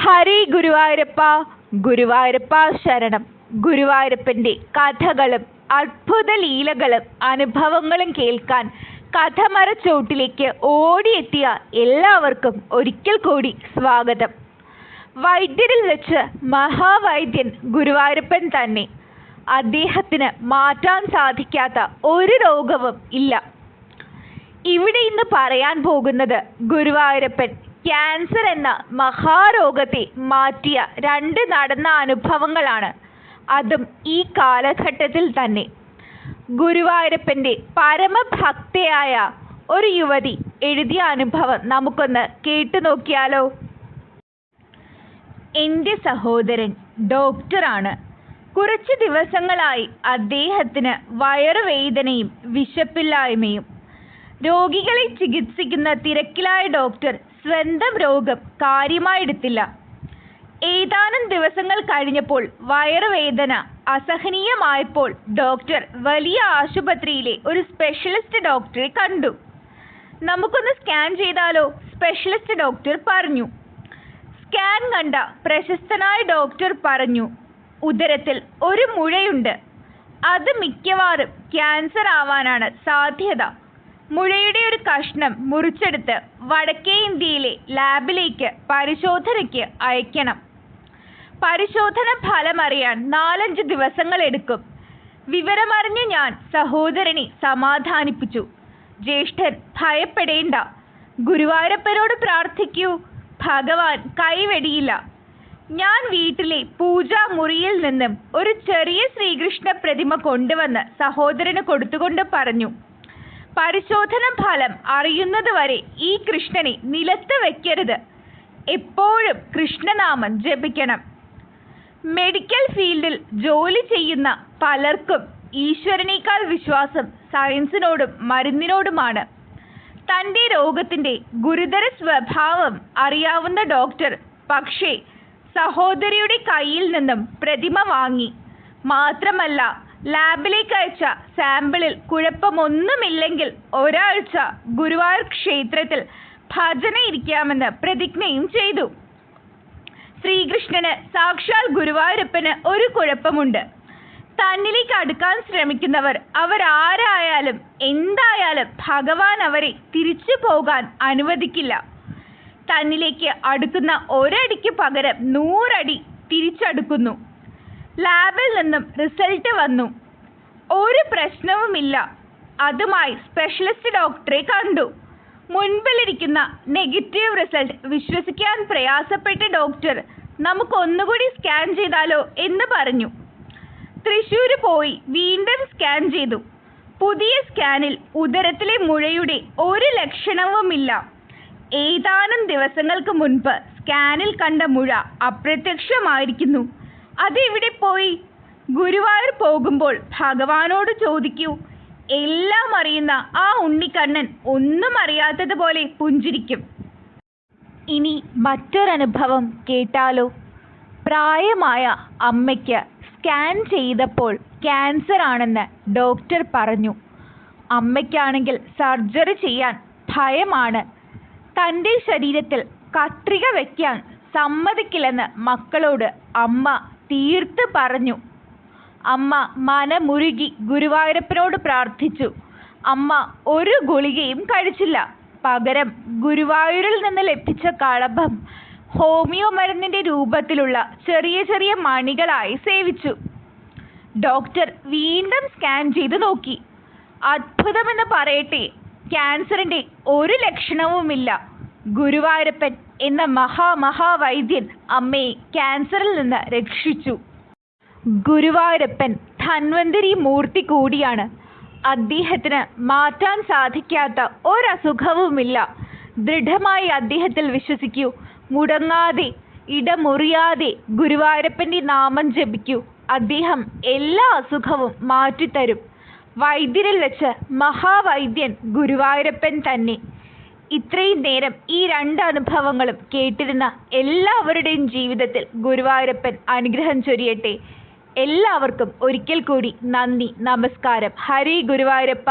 ഹരി ഗുരുവായൂരപ്പ ഗുരുവായൂരപ്പ ശരണം. ഗുരുവായൂരപ്പന്റെ കഥകളും അത്ഭുത ലീലകളും അനുഭവങ്ങളും കേൾക്കാൻ കഥമറച്ചോട്ടിലേക്ക് ഓടിയെത്തിയ എല്ലാവർക്കും ഒരിക്കൽ കൂടി സ്വാഗതം. വൈദ്യരിൽ വെച്ച് മഹാവൈദ്യൻ ഗുരുവായൂരപ്പൻ തന്നെ. അദ്ദേഹത്തിന് മാറ്റാൻ സാധിക്കാത്ത ഒരു രോഗവും ഇല്ല. ഇവിടെ ഇന്ന് പറയാൻ പോകുന്നത് ഗുരുവായൂരപ്പൻ ക്യാൻസർ എന്ന മഹാരോഗത്തെ മാറ്റിയ രണ്ട് നടന്ന അനുഭവങ്ങളാണ്. അതും ഈ കാലഘട്ടത്തിൽ തന്നെ. ഗുരുവായൂരപ്പന്റെ പരമഭക്തയായ ഒരു യുവതി എഴുതിയ അനുഭവം നമുക്കൊന്ന് കേട്ടു നോക്കിയാലോ? എന്റെ സഹോദരൻ ഡോക്ടറാണ്. കുറച്ച് ദിവസങ്ങളായി അദ്ദേഹത്തിന് വയറുവേദനയും വിശപ്പില്ലായ്മയും. രോഗികളെ ചികിത്സിക്കുന്ന തിരക്കിലായ ഡോക്ടർ സ്വന്തം രോഗം കാര്യമായെടുത്തില്ല. ഏതാനും ദിവസങ്ങൾ കഴിഞ്ഞപ്പോൾ വയറുവേദന അസഹനീയമായപ്പോൾ ഡോക്ടർ വലിയ ആശുപത്രിയിലെ ഒരു സ്പെഷ്യലിസ്റ്റ് ഡോക്ടറെ കണ്ടു. നമുക്കൊന്ന് സ്കാൻ ചെയ്താലോ? സ്പെഷ്യലിസ്റ്റ് ഡോക്ടർ പറഞ്ഞു. സ്കാൻ കണ്ട പ്രശസ്തനായ ഡോക്ടർ പറഞ്ഞു ഉദരത്തിൽ ഒരു മുഴയുണ്ട്. അത് മിക്കവാറും ക്യാൻസർ ആവാനാണ് സാധ്യത. മുഴയുടെ ഒരു കഷ്ണം മുറിച്ചെടുത്ത് വടക്കേ ഇന്ത്യയിലെ ലാബിലേക്ക് പരിശോധനയ്ക്ക് അയക്കണം. പരിശോധന ഫലമറിയാൻ നാലഞ്ച് ദിവസങ്ങൾ എടുക്കും. വിവരമറിഞ്ഞ് ഞാൻ സഹോദരനെ സമാധാനിപ്പിച്ചു. ജ്യേഷ്ഠൻ ഭയപ്പെടേണ്ട. ഗുരുവായൂരപ്പനോട് പ്രാർത്ഥിക്കൂ. ഭഗവാൻ കൈവെടിയില്ല. ഞാൻ വീട്ടിലെ പൂജാമുറിയിൽ നിന്നും ഒരു ചെറിയ ശ്രീകൃഷ്ണ പ്രതിമ കൊണ്ടുവന്ന് സഹോദരന് കൊടുത്തുകൊണ്ട് പറഞ്ഞു. പരിശോധന ഫലം അറിയുന്നതുവരെ ഈ കൃഷ്ണനെ നിലത്ത് വെക്കരുത്. എപ്പോഴും കൃഷ്ണനാമം ജപിക്കണം. മെഡിക്കൽ ഫീൽഡിൽ ജോലി ചെയ്യുന്ന പലർക്കും ഈശ്വരനേക്കാൾ വിശ്വാസം സയൻസിനോടും മരുന്നിനോടുമാണ്. തന്റെ രോഗത്തിന്റെ ഗുരുതര സ്വഭാവം അറിയാവുന്ന ഡോക്ടർ പക്ഷേ സഹോദരിയുടെ കയ്യിൽ നിന്നും പ്രതിമ വാങ്ങി. മാത്രമല്ല ലാബിലേക്ക് അയച്ച സാമ്പിളിൽ കുഴപ്പമൊന്നുമില്ലെങ്കിൽ ഒരാഴ്ച ഗുരുവായൂർ ക്ഷേത്രത്തിൽ ഭജന ഇരിക്കാമെന്ന് പ്രതിജ്ഞയും ചെയ്തു. ശ്രീകൃഷ്ണന് സാക്ഷാൽ ഗുരുവായൂരപ്പന് ഒരു കുഴപ്പമുണ്ട്. തന്നിലേക്ക് അടുക്കാൻ ശ്രമിക്കുന്നവർ അവരാരായാലും എന്തായാലും ഭഗവാൻ അവരെ തിരിച്ചു പോകാൻ അനുവദിക്കില്ല. തന്നിലേക്ക് അടുക്കുന്ന ഒരടിക്ക് പകരം നൂറടി തിരിച്ചടുക്കുന്നു. ലാബിൽ നിന്നും റിസൾട്ട് വന്നു. ഒരു പ്രശ്നവുമില്ല. അതുമായി സ്പെഷ്യലിസ്റ്റ് ഡോക്ടറെ കണ്ടു. മുൻപിലിരിക്കുന്ന നെഗറ്റീവ് റിസൾട്ട് വിശ്വസിക്കാൻ പ്രയാസപ്പെട്ട ഡോക്ടർ നമുക്കൊന്നുകൂടി സ്കാൻ ചെയ്താലോ എന്ന് പറഞ്ഞു. തൃശ്ശൂർ പോയി വീണ്ടും സ്കാൻ ചെയ്തു. പുതിയ സ്കാനിൽ ഉദരത്തിലെ മുഴയുടെ ഒരു ലക്ഷണവുമില്ല. ഏതാനും ദിവസങ്ങൾക്ക് മുൻപ് സ്കാനിൽ കണ്ട മുഴ അപ്രത്യക്ഷമായിരിക്കുന്നു. അതെവിടെ പോയി. ഗുരുവായൂർ പോകുമ്പോൾ ഭഗവാനോട് ചോദിക്കൂ. എല്ലാം അറിയുന്ന ആ ഉണ്ണിക്കണ്ണൻ ഒന്നും അറിയാത്തതുപോലെ പുഞ്ചിരിക്കും. ഇനി മറ്റൊരനുഭവം കേട്ടാലോ? പ്രായമായ അമ്മയ്ക്ക് സ്കാൻ ചെയ്തപ്പോൾ ക്യാൻസർ ആണെന്ന് ഡോക്ടർ പറഞ്ഞു. അമ്മയ്ക്കാണെങ്കിൽ സർജറി ചെയ്യാൻ ഭയമാണ്. തന്റെ ശരീരത്തിൽ കത്രിക വയ്ക്കാൻ സമ്മതിക്കില്ലെന്ന് മക്കളോട് അമ്മ തീർത്ത് പറഞ്ഞു. അമ്മ മനമുരുകി ഗുരുവായൂരപ്പനോട് പ്രാർത്ഥിച്ചു. അമ്മ ഒരു ഗുളികയും കഴിച്ചില്ല. പകരം ഗുരുവായൂരിൽ നിന്ന് ലഭിച്ച കളഭം ഹോമിയോ മരുന്നിന്റെ രൂപത്തിലുള്ള ചെറിയ ചെറിയ മണികളായി സേവിച്ചു. ഡോക്ടർ വീണ്ടും സ്കാൻ ചെയ്ത് നോക്കി. അത്ഭുതമെന്ന് പറയട്ടെ ക്യാൻസറിന്റെ ഒരു ലക്ഷണവുമില്ല. ഗുരുവായൂരപ്പൻ എന്ന മഹാമഹാവൈദ്യൻ അമ്മയെ ക്യാൻസറിൽ നിന്ന് രക്ഷിച്ചു. ഗുരുവായൂരപ്പൻ ധന്വന്തരി മൂർത്തി കൂടിയാണ്. അദ്ദേഹത്തിന് മാറ്റാൻ സാധിക്കാത്ത ഒരസുഖവുമില്ല. ദൃഢമായി അദ്ദേഹത്തിൽ വിശ്വസിക്കൂ. മുടങ്ങാതെ ഇടമുറിയാതെ ഗുരുവായൂരപ്പന്റെ നാമം ജപിക്കൂ. അദ്ദേഹം എല്ലാ അസുഖവും മാറ്റിത്തരും. വൈദ്യരിൽ വെച്ച് മഹാവൈദ്യൻ ഗുരുവായൂരപ്പൻ തന്നെ. ഇത്രയും നേരം ഈ രണ്ട് അനുഭവങ്ങളും കേട്ടിരുന്ന എല്ലാവരുടെയും ജീവിതത്തിൽ ഗുരുവായൂരപ്പൻ അനുഗ്രഹം ചൊരിയട്ടെ. എല്ലാവർക്കും ഒരിക്കൽ കൂടി നന്ദി നമസ്കാരം. ഹരി ഗുരുവായൂരപ്പ.